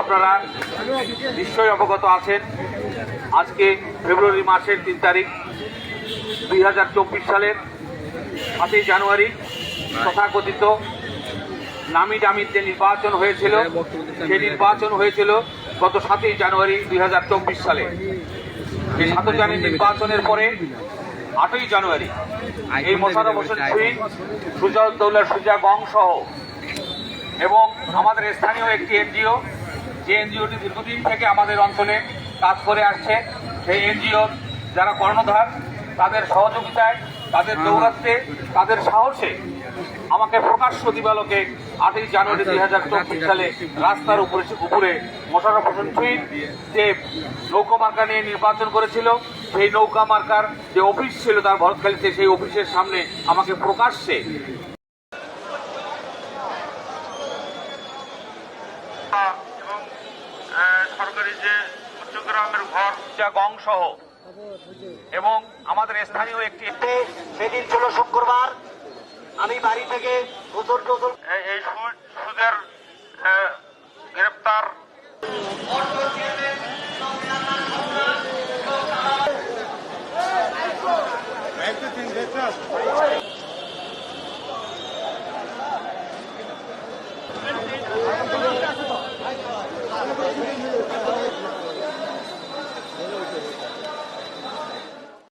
আপনারা নিশ্চয়ই অবগত আছেন। আজকে ফেব্রুয়ারি মাসের তিন তারিখ, দুই হাজার চব্বিশ সালের সাতই জানুয়ারি তথাকথিত নামি দামির যে নির্বাচন হয়েছিল। সেই নির্বাচন হয়েছিল গত সাতই জানুয়ারি দুই হাজার চব্বিশ সালে। এই সাতই জানুয়ারি নির্বাচনের পরে আটই জানুয়ারি এই মোশারফ হোসেন সুইন সুজাউদ্দৌলা, সুজা গং সহ এবং আমাদের স্থানীয় একটি এনজিও যে এনজিওটি দীর্ঘদিন থেকে আমাদের অঞ্চলে কাজ করে আসছে, সেই এনজিও যারা কর্ণধার, তাদের সহযোগিতায়, তাদের দৌরাত্মে, তাদের সাহসে আমাকে প্রকাশ্য দিবালোকে আটই জানুয়ারি দুই হাজার চব্বিশ সালে রাস্তার উপরে উপরে মোশারফ হোসেন সুইন যে নৌকা মার্কা নিয়ে নির্বাচন করেছিল, সেই নৌকা মার্কার যে অফিস ছিল তার ভরতখালীতে, সেই অফিসের সামনে আমাকে প্রকাশ্যে এবং আহ, সরকারি যে উচ্চগ্রামের ঘর যা গং সহ এবং আমাদের স্থানীয় একটি সেদিন ছিল শুক্রবার। আমি বাড়ি থেকে গোসল টোসল এই- সুদের গ্রেপ্তার।